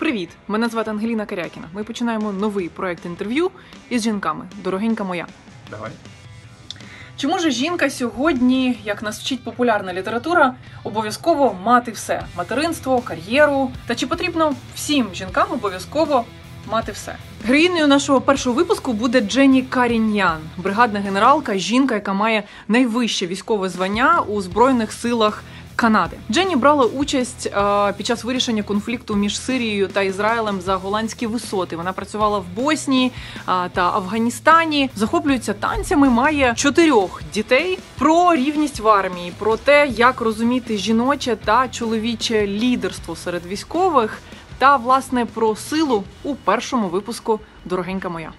Привіт! Мене звати Ангеліна Карякіна. Ми починаємо новий проект інтерв'ю із жінками. Дорогенька моя. Давай. Чи може жінка сьогодні, як нас вчить популярна література, обов'язково мати все: материнство, кар'єру? Та чи потрібно всім жінкам обов'язково мати все? Героїнею нашого першого випуску буде Дженні Каріньян, бригадна генералка, жінка, яка має найвище військове звання у збройних силах. Канади Дженні брала участь е, під час вирішення конфлікту між Сирією та Ізраїлем за голландські висоти. Вона працювала в Боснії е, та Афганістані, захоплюється танцями, має чотирьох дітей. Про рівність в армії, про те, як розуміти жіноче та чоловіче лідерство серед військових, та власне про силу у першому випуску Дорогенька моя.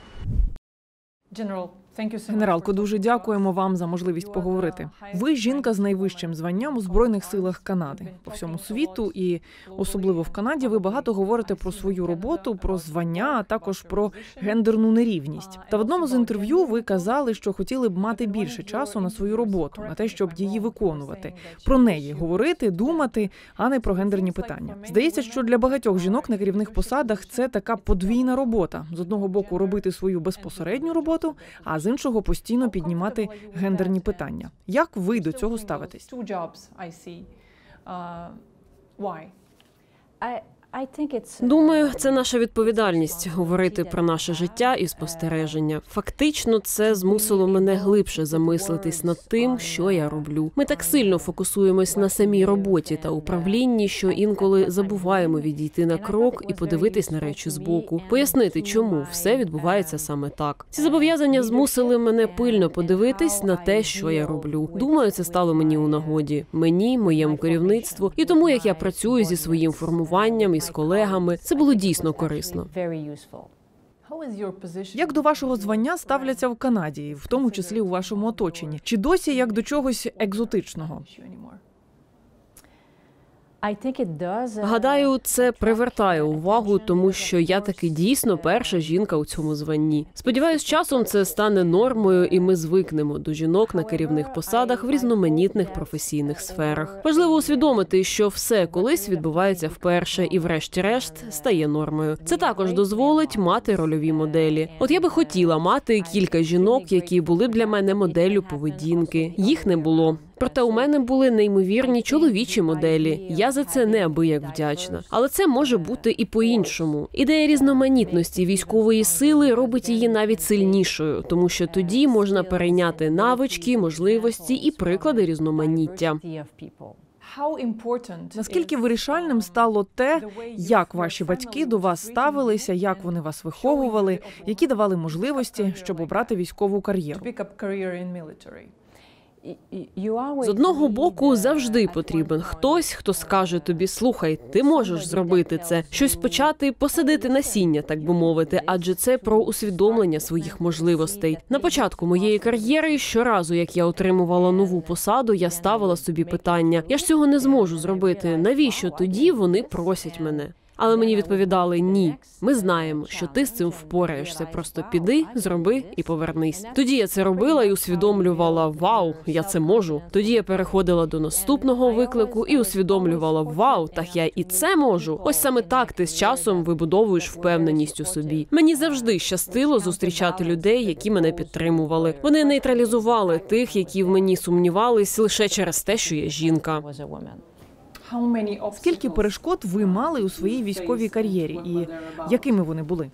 Генералко, дуже дякуємо вам за можливість поговорити. Ви жінка з найвищим званням у збройних силах Канади по всьому світу, і особливо в Канаді. Ви багато говорите про свою роботу, про звання, а також про гендерну нерівність. Та в одному з інтерв'ю ви казали, що хотіли б мати більше часу на свою роботу, на те, щоб її виконувати, про неї говорити, думати, а не про гендерні питання. Здається, що для багатьох жінок на керівних посадах це така подвійна робота: з одного боку робити свою безпосередню роботу, а з іншого постійно піднімати гендерні питання. Як ви до цього ставитесь? Думаю, це наша відповідальність говорити про наше життя і спостереження. Фактично, це змусило мене глибше замислитись над тим, що я роблю. Ми так сильно фокусуємось на самій роботі та управлінні, що інколи забуваємо відійти на крок і подивитись на речі збоку, пояснити, чому все відбувається саме так. Ці зобов'язання змусили мене пильно подивитись на те, що я роблю. Думаю, це стало мені у нагоді, мені, моєму керівництву, і тому як я працюю зі своїм формуванням з колегами. Це було дійсно корисно. Як до вашого звання ставляться в Канаді, в тому числі у вашому оточенні? Чи досі як до чогось екзотичного? Гадаю, це привертає увагу, тому що я таки дійсно перша жінка у цьому званні. Сподіваюсь, часом це стане нормою, і ми звикнемо до жінок на керівних посадах в різноманітних професійних сферах. Важливо усвідомити, що все колись відбувається вперше, і, врешті-решт, стає нормою. Це також дозволить мати рольові моделі. От я би хотіла мати кілька жінок, які були б для мене моделлю поведінки. Їх не було. Проте у мене були неймовірні чоловічі моделі. Я за це неабияк вдячна. Але це може бути і по-іншому. Ідея різноманітності військової сили робить її навіть сильнішою, тому що тоді можна перейняти навички, можливості і приклади різноманіття. Наскільки вирішальним стало те, як ваші батьки до вас ставилися, як вони вас виховували, які давали можливості, щоб обрати військову кар'єру? З одного боку завжди потрібен хтось, хто скаже тобі: слухай, ти можеш зробити це, щось почати посадити насіння, так би мовити, адже це про усвідомлення своїх можливостей. На початку моєї кар'єри щоразу, як я отримувала нову посаду, я ставила собі питання: я ж цього не зможу зробити. Навіщо тоді вони просять мене? Але мені відповідали ні. Ми знаємо, що ти з цим впораєшся. Просто піди, зроби і повернись. Тоді я це робила і усвідомлювала Вау, я це можу. Тоді я переходила до наступного виклику і усвідомлювала Вау, так я і це можу. Ось саме так ти з часом вибудовуєш впевненість у собі. Мені завжди щастило зустрічати людей, які мене підтримували. Вони нейтралізували тих, які в мені сумнівались лише через те, що я жінка. Скільки перешкод ви мали у своїй військовій кар'єрі, і якими вони були?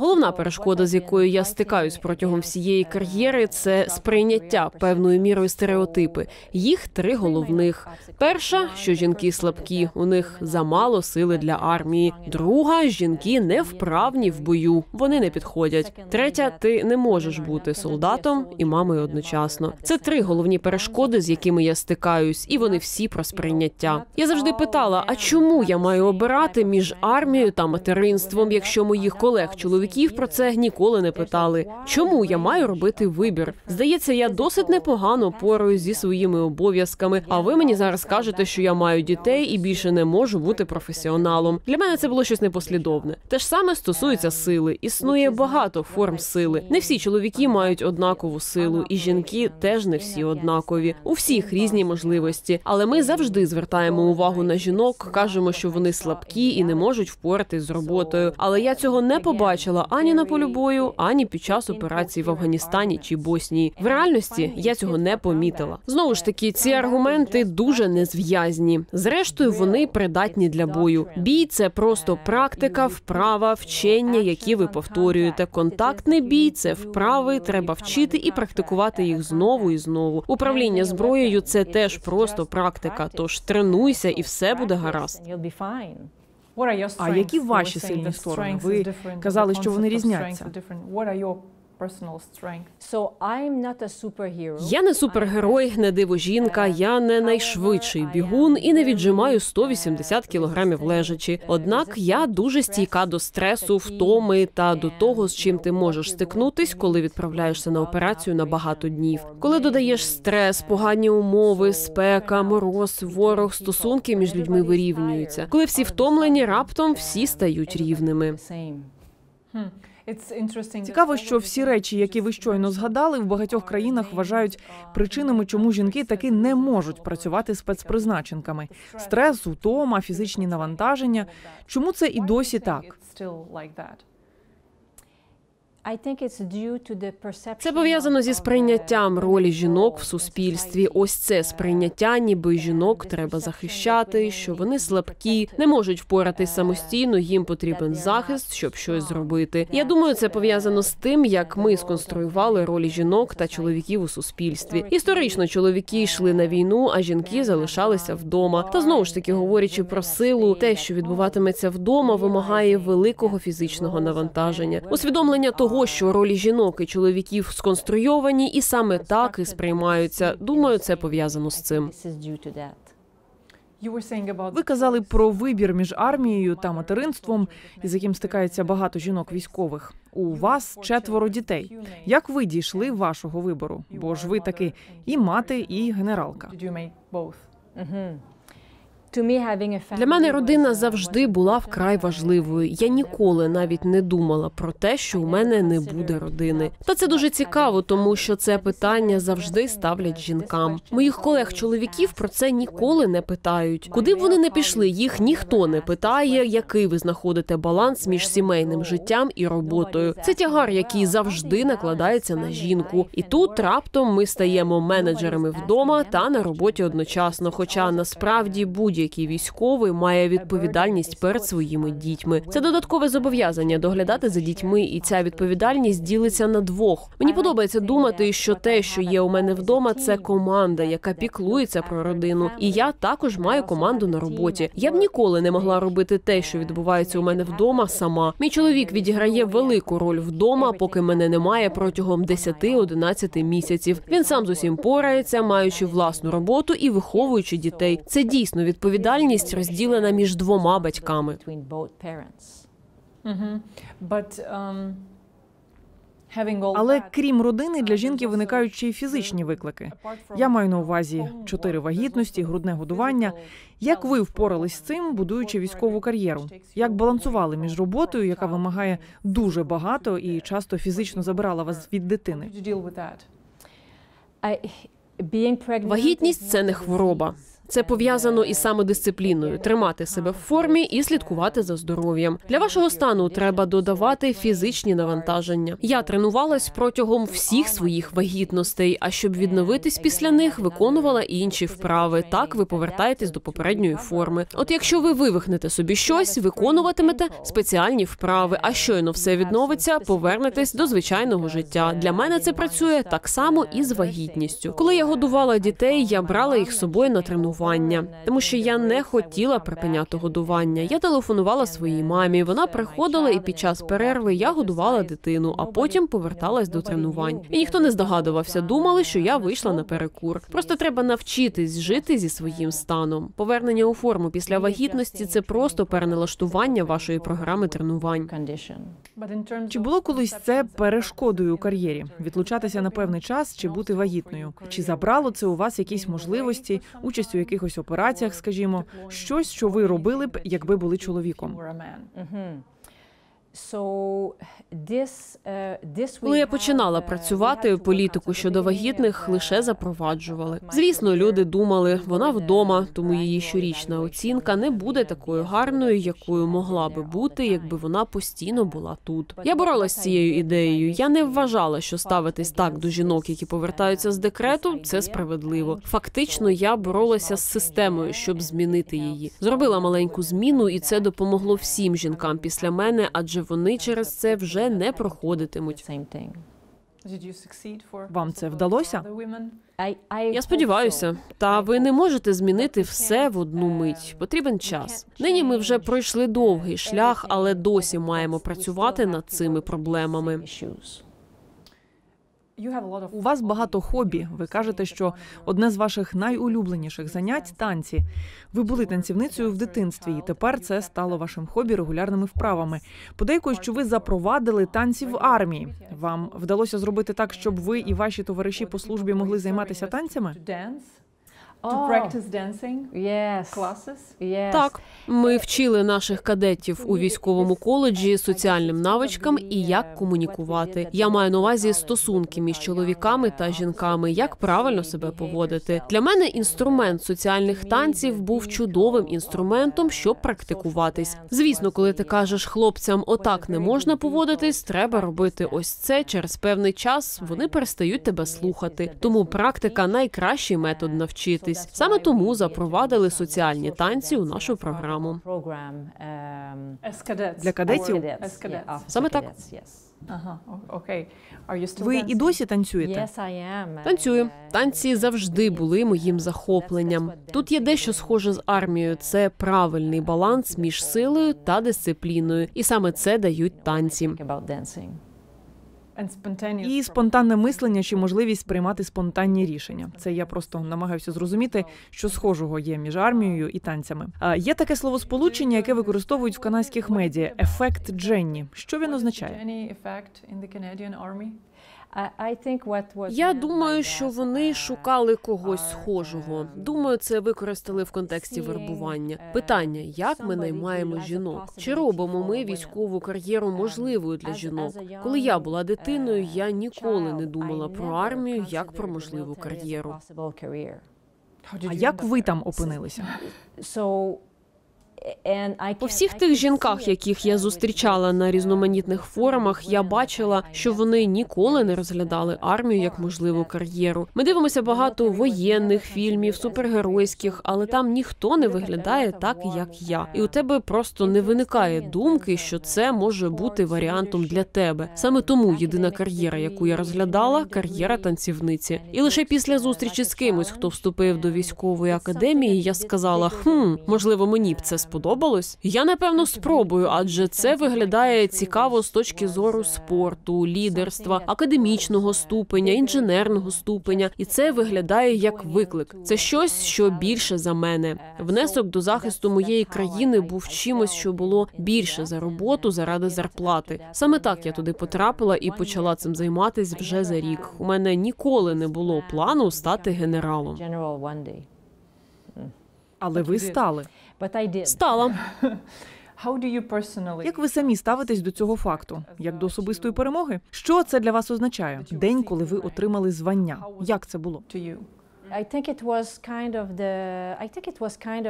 Головна перешкода, з якою я стикаюсь протягом всієї кар'єри, це сприйняття певною мірою стереотипи. Їх три головних: перша, що жінки слабкі, у них замало сили для армії. Друга жінки невправні в бою, вони не підходять. Третя, ти не можеш бути солдатом і мамою одночасно. Це три головні перешкоди, з якими я стикаюсь, і вони всі про сприйняття. Я завжди питала: а чому я маю обирати між армією та материнством, якщо моїх колег чоловіків про це ніколи не питали. Чому я маю робити вибір? Здається, я досить непогано пораюсь зі своїми обов'язками. А ви мені зараз кажете, що я маю дітей і більше не можу бути професіоналом. Для мене це було щось непослідовне. Те ж саме стосується сили. Існує багато форм сили. Не всі чоловіки мають однакову силу, і жінки теж не всі однакові. У всіх різні можливості, але ми завжди звертаємо звертаємо увагу на жінок, кажемо, що вони слабкі і не можуть впоратись з роботою. Але я цього не побачила ані на полі бою, ані під час операцій в Афганістані чи Боснії. В реальності я цього не помітила. Знову ж таки, ці аргументи дуже незв'язні. Зрештою, вони придатні для бою. Бій це просто практика, вправа, вчення, які ви повторюєте. Контактний бій це вправи, треба вчити і практикувати їх знову і знову. Управління зброєю це теж просто практика. Тож тренуйся, і все буде гаразд. А які ваші сильні сторони? Ви казали, що вони різняться. Я не супергерой, не диво жінка, я не найшвидший бігун і не віджимаю 180 кілограмів лежачи. Однак я дуже стійка до стресу, втоми та до того, з чим ти можеш стикнутись, коли відправляєшся на операцію на багато днів. Коли додаєш стрес, погані умови, спека, мороз, ворог, стосунки між людьми вирівнюються. Коли всі втомлені, раптом всі стають рівними. Цікаво, що всі речі, які ви щойно згадали, в багатьох країнах вважають причинами, чому жінки таки не можуть працювати спецпризначенками. Стрес, утома, фізичні навантаження. Чому це і досі так? Це пов'язано зі сприйняттям ролі жінок в суспільстві. Ось це сприйняття, ніби жінок треба захищати, що вони слабкі, не можуть впоратись самостійно. Їм потрібен захист, щоб щось зробити. Я думаю, це пов'язано з тим, як ми сконструювали ролі жінок та чоловіків у суспільстві. Історично чоловіки йшли на війну, а жінки залишалися вдома. Та знову ж таки, говорячи про силу, те, що відбуватиметься вдома, вимагає великого фізичного навантаження, усвідомлення того того, що ролі жінок і чоловіків сконструйовані, і саме так і сприймаються. Думаю, це пов'язано з цим. Ви казали про вибір між армією та материнством, із яким стикається багато жінок військових. У вас четверо дітей. Як ви дійшли вашого вибору? Бо ж ви таки і мати, і генералка. Для мене родина завжди була вкрай важливою. Я ніколи навіть не думала про те, що у мене не буде родини. Та це дуже цікаво, тому що це питання завжди ставлять жінкам. Моїх колег-чоловіків про це ніколи не питають. Куди б вони не пішли, їх ніхто не питає, який ви знаходите баланс між сімейним життям і роботою. Це тягар, який завжди накладається на жінку. І тут раптом ми стаємо менеджерами вдома та на роботі одночасно. Хоча насправді будь будь-який військовий має відповідальність перед своїми дітьми. Це додаткове зобов'язання доглядати за дітьми, і ця відповідальність ділиться на двох. Мені подобається думати, що те, що є у мене вдома, це команда, яка піклується про родину. І я також маю команду на роботі. Я б ніколи не могла робити те, що відбувається у мене вдома. Сама мій чоловік відіграє велику роль вдома, поки мене немає протягом 10-11 місяців. Він сам з усім порається, маючи власну роботу і виховуючи дітей. Це дійсно відповідальність відповідальність розділена між двома батьками. Але крім родини, для жінки виникають ще й фізичні виклики. Я маю на увазі чотири вагітності, грудне годування. Як ви впорались з цим, будуючи військову кар'єру? Як балансували між роботою, яка вимагає дуже багато і часто фізично забирала вас від дитини? Вагітність – це не хвороба. Це пов'язано із самодисципліною тримати себе в формі і слідкувати за здоров'ям. Для вашого стану треба додавати фізичні навантаження. Я тренувалась протягом всіх своїх вагітностей. А щоб відновитись після них, виконувала інші вправи. Так ви повертаєтесь до попередньої форми. От якщо ви вивихнете собі щось, виконуватимете спеціальні вправи. А щойно все відновиться, повернетесь до звичайного життя. Для мене це працює так само і з вагітністю. Коли я годувала дітей, я брала їх з собою на тренування годування, тому що я не хотіла припиняти годування. Я телефонувала своїй мамі. Вона приходила, і під час перерви я годувала дитину, а потім поверталась до тренувань. І ніхто не здогадувався. Думали, що я вийшла на перекур. Просто треба навчитись жити зі своїм станом. Повернення у форму після вагітності це просто переналаштування вашої програми тренувань. Чи було колись це перешкодою у кар'єрі? Відлучатися на певний час чи бути вагітною? Чи забрало це у вас якісь можливості, участь у якихось операціях, скажімо, щось, що ви робили б, якби були чоловіком? Коли я починала працювати, політику щодо вагітних лише запроваджували. Звісно, люди думали, вона вдома, тому її щорічна оцінка не буде такою гарною, якою могла би бути, якби вона постійно була тут. Я боролася з цією ідеєю. Я не вважала, що ставитись так до жінок, які повертаються з декрету, це справедливо. Фактично, я боролася з системою, щоб змінити її. Зробила маленьку зміну, і це допомогло всім жінкам після мене, адже вони через це вже не проходитимуть. Вам це вдалося? Я сподіваюся, та ви не можете змінити все в одну мить. Потрібен час. Нині ми вже пройшли довгий шлях, але досі маємо працювати над цими проблемами. У вас багато хобі. Ви кажете, що одне з ваших найулюбленіших занять танці. Ви були танцівницею в дитинстві, і тепер це стало вашим хобі регулярними вправами. Подейкую, що ви запровадили танці в армії. Вам вдалося зробити так, щоб ви і ваші товариші по службі могли займатися танцями? To practice dancing classes? Так, ми вчили наших кадетів у військовому коледжі соціальним навичкам і як комунікувати. Я маю на увазі стосунки між чоловіками та жінками, як правильно себе поводити. Для мене інструмент соціальних танців був чудовим інструментом, щоб практикуватись. Звісно, коли ти кажеш хлопцям, отак не можна поводитись, треба робити ось це через певний час. Вони перестають тебе слухати. Тому практика найкращий метод навчитись. Саме тому запровадили соціальні танці у нашу програму. Для кадетів? Саме так. Ага, окей. Ви і досі танцюєте? Танцюю. Танці завжди були моїм захопленням. Тут є дещо схоже з армією. Це правильний баланс між силою та дисципліною, і саме це дають танці. І спонтанне мислення чи можливість приймати спонтанні рішення. Це я просто намагаюся зрозуміти, що схожого є між армією і танцями. А є таке словосполучення, яке використовують в канадських медіа ефект Дженні. Що він означає? Я думаю, що вони шукали когось схожого. Думаю, це використали в контексті вербування. Питання: як ми наймаємо жінок? Чи робимо ми військову кар'єру можливою для жінок? Коли я була дитиною, я ніколи не думала про армію як про можливу кар'єру. А як ви там опинилися? По всіх тих жінках, яких я зустрічала на різноманітних форумах, я бачила, що вони ніколи не розглядали армію як можливу кар'єру. Ми дивимося багато воєнних фільмів, супергеройських, але там ніхто не виглядає так, як я. І у тебе просто не виникає думки, що це може бути варіантом для тебе. Саме тому єдина кар'єра, яку я розглядала, кар'єра танцівниці. І лише після зустрічі з кимось, хто вступив до військової академії, я сказала: хм, можливо, мені б це сподобалось. Я напевно спробую, адже це виглядає цікаво з точки зору спорту, лідерства, академічного ступеня, інженерного ступеня, і це виглядає як виклик. Це щось, що більше за мене. Внесок до захисту моєї країни був чимось, що було більше за роботу заради зарплати. Саме так я туди потрапила і почала цим займатися вже за рік. У мене ніколи не було плану стати генералом. Але ви стали. Стала. How do Як ви самі ставитесь до цього факту? Як до особистої перемоги? Що це для вас означає? День, коли ви отримали звання. Як це було?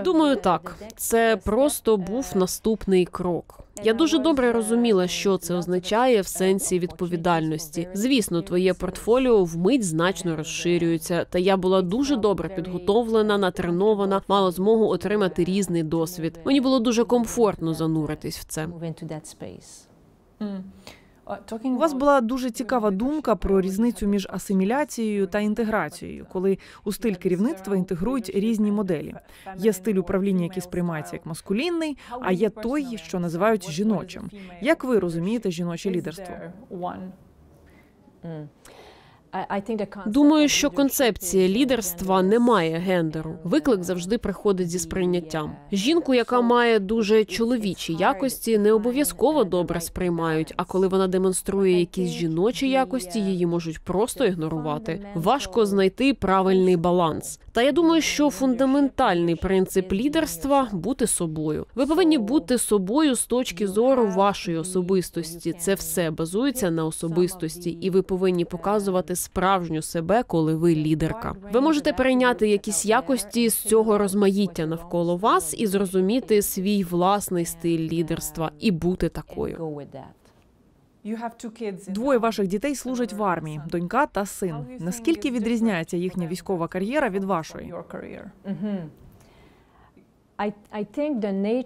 Думаю, так це просто був наступний крок. Я дуже добре розуміла, що це означає в сенсі відповідальності. Звісно, твоє портфоліо вмить значно розширюється. Та я була дуже добре підготовлена, натренована, мала змогу отримати різний досвід. Мені було дуже комфортно зануритись в це. Talking У вас була дуже цікава думка про різницю між асиміляцією та інтеграцією, коли у стиль керівництва інтегрують різні моделі. Є стиль управління, який сприймається як маскулінний, а є той, що називають жіночим. Як ви розумієте жіноче лідерство? one? Думаю, що концепція лідерства не має гендеру. Виклик завжди приходить зі сприйняттям. Жінку, яка має дуже чоловічі якості, не обов'язково добре сприймають. А коли вона демонструє якісь жіночі якості, її можуть просто ігнорувати. Важко знайти правильний баланс. Та я думаю, що фундаментальний принцип лідерства бути собою. Ви повинні бути собою з точки зору вашої особистості. Це все базується на особистості, і ви повинні показувати справжню себе, коли ви лідерка. Ви можете перейняти якісь якості з цього розмаїття навколо вас і зрозуміти свій власний стиль лідерства і бути такою. Двоє ваших дітей служать в армії, донька та син. Наскільки відрізняється їхня військова кар'єра від вашої?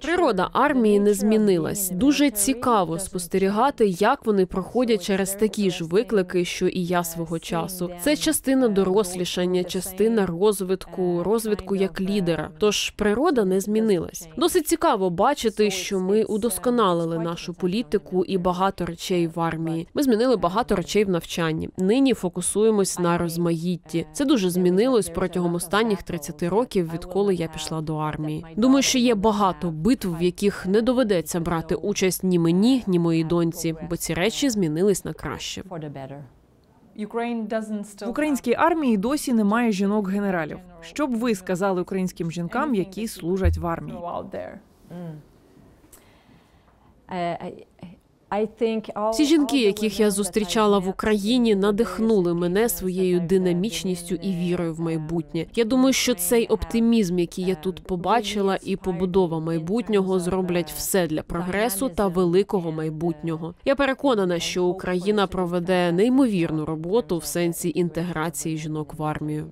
Природа армії не змінилась. Дуже цікаво спостерігати, як вони проходять через такі ж виклики, що і я свого часу. Це частина дорослішання, частина розвитку, розвитку як лідера. Тож природа не змінилась. Досить цікаво бачити, що ми удосконалили нашу політику і багато речей в армії. Ми змінили багато речей в навчанні. Нині фокусуємось на розмаїтті. Це дуже змінилось протягом останніх 30 років, відколи я пішла до армії. Думаю, що є багато битв, в яких не доведеться брати участь ні мені, ні моїй доньці, бо ці речі змінились на краще. В українській армії досі немає жінок-генералів. Що б ви сказали українським жінкам, які служать в армії? Ці жінки, яких я зустрічала в Україні, надихнули мене своєю динамічністю і вірою в майбутнє. Я думаю, що цей оптимізм, який я тут побачила, і побудова майбутнього зроблять все для прогресу та великого майбутнього. Я переконана, що Україна проведе неймовірну роботу в сенсі інтеграції жінок в армію.